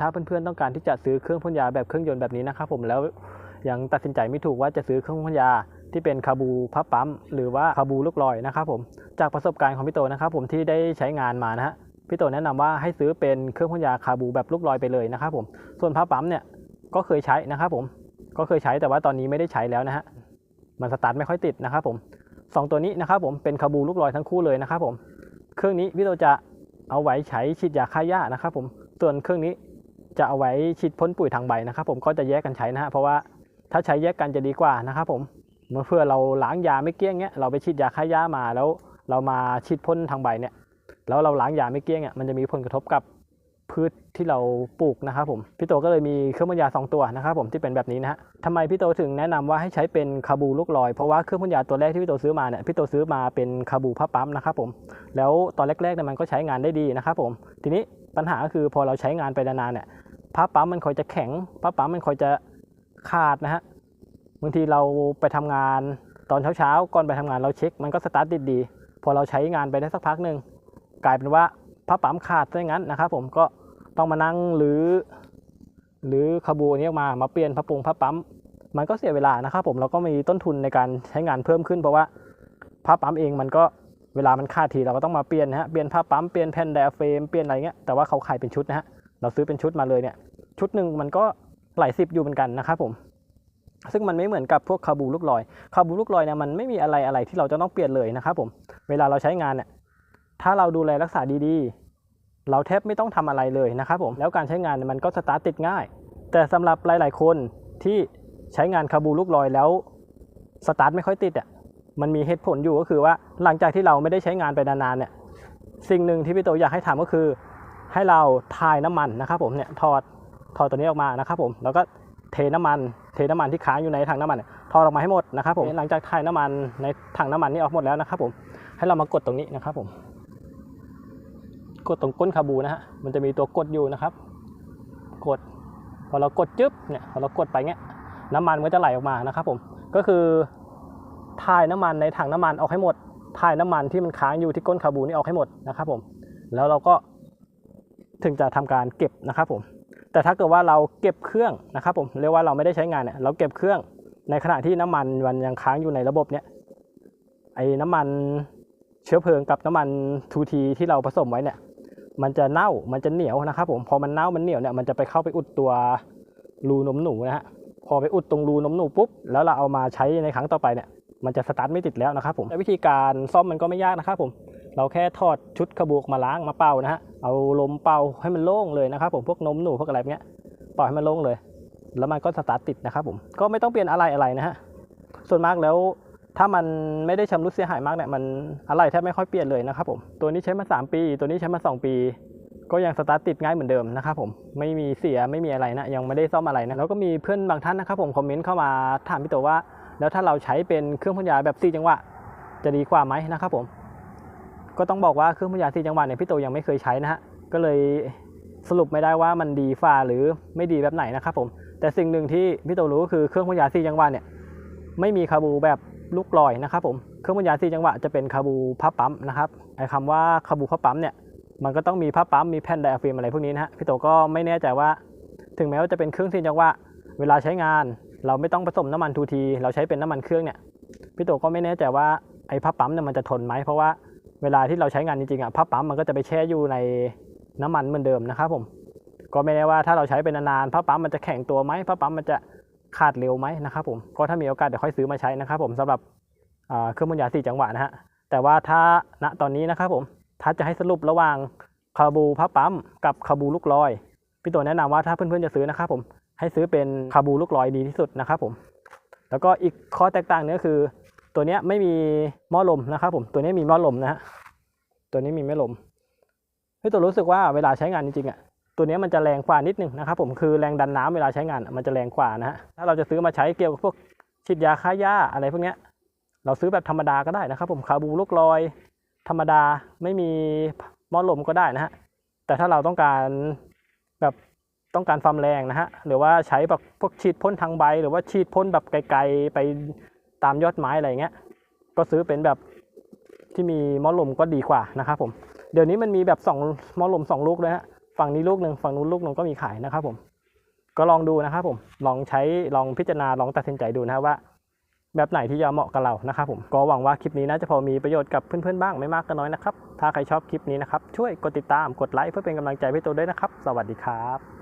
ถ้าเพื่อนๆต้องการที่จะซื้อเครื่องพ่นยาแบบเครื่องยนต์แบบนี้นะครับผมแล้วยังตัดสินใจไม่ถูกว่าจะซื้อเครื่องพ่นยาที่เป็นคาบูพับปั๊มหรือว่าคาบูลูกลอยนะครับผมจากประสบการณ์ของพี่โตนะครับผมที่ได้ใช้งานมานะฮะพี่โตแนะนำว่าให้ซื้อเป็นเครื่องพ่นยาคาบูแบบลูกลอยไปเลยนะครับผมส่วนพับปั๊มเนี่ยก็เคยใช้นะครับผมก็เคยใช้แต่ว่าตอนนี้ไม่ได้ใช้แล้วนะฮะมันสตาร์ทไม่ค่อยติดนะครับผมสองตัวนี้นะครับผมเป็นคาบูลูกลอยทั้งคู่เลยนะครับผมเครื่องนี้พี่โตจะเอาไว้ใช้ฉีดยาฆ่าหญ้านะครับผมส่วนเครื่องนี้ จะเอาไว้ฉีดพ่นปุ๋ยทางใบนะครับ ผมก็จะแยกกันใช้นะฮะเพราะว่าถ้าใช้แยกกันจะดีกว่านะครับผมเมื่อเพื่อเราล้างยาไม่เกี้ยงเนี้ยเราไปฉีดยาฆ่าหญ้ามาแล้วเรามาฉีดพ่นทางใบเนี่ยแล้วเราล้างยาไม่เกี้ยงอะมันจะมีผลกระทบกับพืชที่เราปลูกนะครับผมพี่โตก็เลยมีเครื่องพ่นยาสองตัวนะครับผมที่เป็นแบบนี้นะฮะทำไมพี่โตถึงแนะนำว่าให้ใช้เป็นคาบูลูกลอยเพราะว่าเครื่องพ่นยาตัวแรกที่พี่โตซื้อมาเนี่ยพี่โตซื้อมาเป็นคาบูผ้าปั๊มนะครับผมแล้วตอนแรกๆเนี่ยมันก็ใช้งานได้ดีนะครับผมทีนี้ ปัญหาก็คือพอเราใช้งานไปนานๆเนี่ยผ้าปั๊มมันคอยจะแข็งผ้าปั๊มมันคอยจะขาดนะฮะบางทีเราไปทำงานตอนเช้าๆก่อนไปทำงานเราเช็ค มันก็สตาร์ทติดดี พอเราใช้งานไปได้สักพักหนึ่งกลายเป็นว่าผ้าปั๊มขาดซะงั้นนะครับผมก็ต้องมานั่งหรือ หรือขบูนนี้ออกมามาเปลี่ยนผ้าปุงผ้าปั๊มมันก็เสียเวลานะครับผมเราก็มีต้นทุนในการใช้งานเพิ่มขึ้นเพราะว่าผ้าปั๊มเองมันก็ เวลามันขาดทีเราก็ต้องมาเปลี่ยนฮะเปลี่ยนผ้าปั๊มเปลี่ยนแผ่นไดอะเฟรมเปลี่ยนอะไรเงี้ยแต่ว่าเขาขายเป็นชุดนะฮะเราซื้อเป็นชุดมาเลยเนี่ยชุดหนึ่งมันก็หลายสิบอยู่เหมือนกันนะครับผมซึ่งมันไม่เหมือนกับพวกคาบูลูกลอยคาบูลูกลอยเนี่ยมันไม่มีอะไรอะไรที่เราจะต้องเปลี่ยนเลยนะครับผมเวลาเราใช้งานเนี่ยถ้าเราดูแลรักษาดีๆ เราแทบไม่ต้องทำอะไรเลยนะครับผมแล้วการใช้งานเนี่ยมันก็สตาร์ทติดง่าย แต่สำหรับหลาย ๆ คนที่ใช้งานคาบูลูกลอยแล้วสตาร์ทไม่ค่อยติดอะ มันมีเหตุผลอยู่ก็คือว่าหลังจากที่เราไม่ได้ใช้งานไปนานๆเนี่ยสิ่งหนึ่งที่พี่โตอยากให้ทำก็คือ ให้เราทายน้ำมันนะครับผมเนี่ยถอดถอดตัวนี้ออกมานะครับผมแล้วก็เทน้ำมัน เทน้ำมันที่ค้างอยู่ในถังน้ำมันถอดออกมาให้หมดนะครับผมหลังจากทายน้ำมันในถังน้ำมันนี้ออกหมดแล้วนะครับผมให้เรามากดตรงนี้นะครับผม กดตรงก้นคาบูนะฮะมันจะมีตัวกดอยู่นะครับ กด พอเรากดจึ๊บเนี่ยพอเรากดไปเงี้ยน้ำมันมันก็จะไหลออกมานะครับผมก็คือ ทายน้ำมันในถังน้ำมันออกให้หมดทายน้ำมันที่มันค้างอยู่ที่ก้นคาบูนี่ออกให้หมดนะครับผมแล้วเราก็ถึงจะทำการเก็บนะครับผมแต่ถ้าเกิดว่าเราเก็บเครื่องนะครับผมเรียกว่าเราไม่ได้ใช้งานเนี่ยเราเก็บเครื่องในขณะที่น้ำมันมันยังค้างอยู่ในระบบเนี่ยไอ้น้ำมันเชื้อเพลิงกับน้ำมันทูทีที่เราผสมไว้เนี่ยมันจะเน่ามันจะเหนียวนะครับผมพอมันเน่ามันเหนียวเนี่ยมันจะไปเข้าไปอุดตัวรูนมหนูนะฮะพอไปอุดตรงรูนมหนูปุ๊บแล้วเราเอามาใช้ในครั้งต่อไปเนี่ย มันจะสตาร์ทไม่ติดแล้วนะครับผมและวิธีการซ่อมมันก็ไม่ยากนะครับผม เราแค่ถอดชุดขบูออกมาล้างมาเป่านะฮะ เอาลมเป่าให้มันโล่งเลยนะครับผมพวกนมหนูพวกอะไรเนี้ยเป่าให้มันโล่งเลย แล้วมันก็สตาร์ทติดนะครับผม ก็ไม่ต้องเปลี่ยนอะไรอะไรนะฮะ ส่วนมากแล้วถ้ามันไม่ได้ชำรุดเสียหายมากเนี่ยมันอะไรแทบไม่ค่อยเปลี่ยนเลยนะครับผม ตัวนี้ใช้มา 3 ปี ตัวนี้ใช้มา 2 ปี ก็ยังสตาร์ทติดง่ายเหมือนเดิมนะครับผม ไม่มีเสียไม่มีอะไรนะ ยังไม่ได้ซ่อมอะไรนะ แล้วก็มีเพื่อนบางท่านนะครับผมคอมเมนต์เข้ามาถามพี่โตว่า แล้วถ้าเราใช้เป็นเครื่องพ่นยาแบบ4จังหวะ จะดีกว่าไหมนะครับผม ก็ต้องบอกว่าเครื่องพ่นยา4จังหวะเนี่ยพี่โตยังไม่เคยใช้นะฮะก็เลยสรุปไม่ได้ว่ามันดีฝ่าหรือไม่ดีแบบไหนนะครับผม แต่สิ่งหนึ่งที่พี่โตรู้ก็คือเครื่องพ่นยา4จังหวะเนี่ยไม่มีคาบูแบบลูกลอยนะครับผมเครื่องพ่นยา4จังหวะจะเป็นคาบูพับปั๊มนะครับไอ้คำว่าคาบูพับปั๊มเนี่ยมันก็ต้องมีพับปั๊มมีแผ่นไดอะฟิล์มอะไรพวกนี้นะฮะพี่โตก็ไม่แน่ใจว่า ถึงแม้ว่าจะเป็นเครื่อง4จังหวะเวลาใช้งาน เราไม่ต้องผสมน้ำมันทูทีเราใช้เป็นน้ำมันเครื่องเนี่ยพี่โตก็ไม่แน่ใจว่าไอ้พับปั๊มเนี่ยมันจะทนไหมเพราะว่าเวลาที่เราใช้งานจริงๆอะพับปั๊มมันก็จะไปแช่อยู่ในน้ำมันเหมือนเดิมนะครับผมก็ไม่แน่ว่าถ้าเราใช้เป็นนานๆพับปั๊มมันจะแข็งตัวไหมพับปั๊มมันจะขาดเร็วไหมนะครับผมก็ถ้ามีโอกาสเดี๋ยวค่อยซื้อมาใช้นะครับผมสำหรับเครื่องบรรยายสี่จังหวะนะฮะแต่ว่าถ้าณตอนนี้นะครับผมถ้าจะให้สรุประหว่างคาบูพับปั๊มกับคาบูลูกลอย พี่โตแนะนำว่าถ้าเพื่อนๆจะซื้อนะครับผมให้ซื้อเป็นคาบูลูกลอยดีที่สุดนะครับผม แล้วก็อีกข้อแตกต่างเนี้ก็คือ ตัวนี้ไม่มีหม้อลมนะครับผมตัวนี้มีหม้อลมนะฮะตัวนี้มีไม่ลมเฮ้ยตัวรู้สึกว่าเวลาใช้งานจริงๆอะตัวนี้มันจะแรงกว่านิดนึงนะครับผมคือแรงดันน้ำเวลาใช้งานมันจะแรงกว่านะฮะถ้าเราจะซื้อมาใช้เกี่ยวกับพวกฉีดยาฆ่าหญ้าอะไรพวกเนี้ยเราซื้อแบบธรรมดาก็ได้นะครับ ผมคาบูลูกลอย ธรรมดาไม่มีหม้อลมก็ได้นะฮะแต่ถ้าเราต้องการ แบบต้องการความแรงนะฮะหรือว่าใช้แบบพวกฉีดพ่นทางใบ หรือว่าฉีดพ่นแบบไกลๆไปตามยอดไม้อะไรเงี้ยก็ซื้อเป็นแบบที่มีมอลมก็ดีกว่านะครับผมเดี๋ยวนี้มันมีแบบสองหม้อลมสองลูกเลยฮะฝั่งนี้ลูกหนึ่งฝั่งนู้นลูกหนึ่งก็มีขายนะครับผมก็ลองดูนะครับผมลองใช้ลองพิจารณาลองตัดสินใจดูนะว่า แบบไหนที่จะเหมาะกับเรานะครับผมก็หวังว่าคลิปนี้น่าจะพอมีประโยชน์กับเพื่อนๆบ้างไม่มากก็น้อยนะครับถ้าใครชอบคลิปนี้นะครับช่วยกดติดตามกดไลค์เพื่อเป็นกำลังใจให้พี่ตูนด้วยนะครับ สวัสดีครับ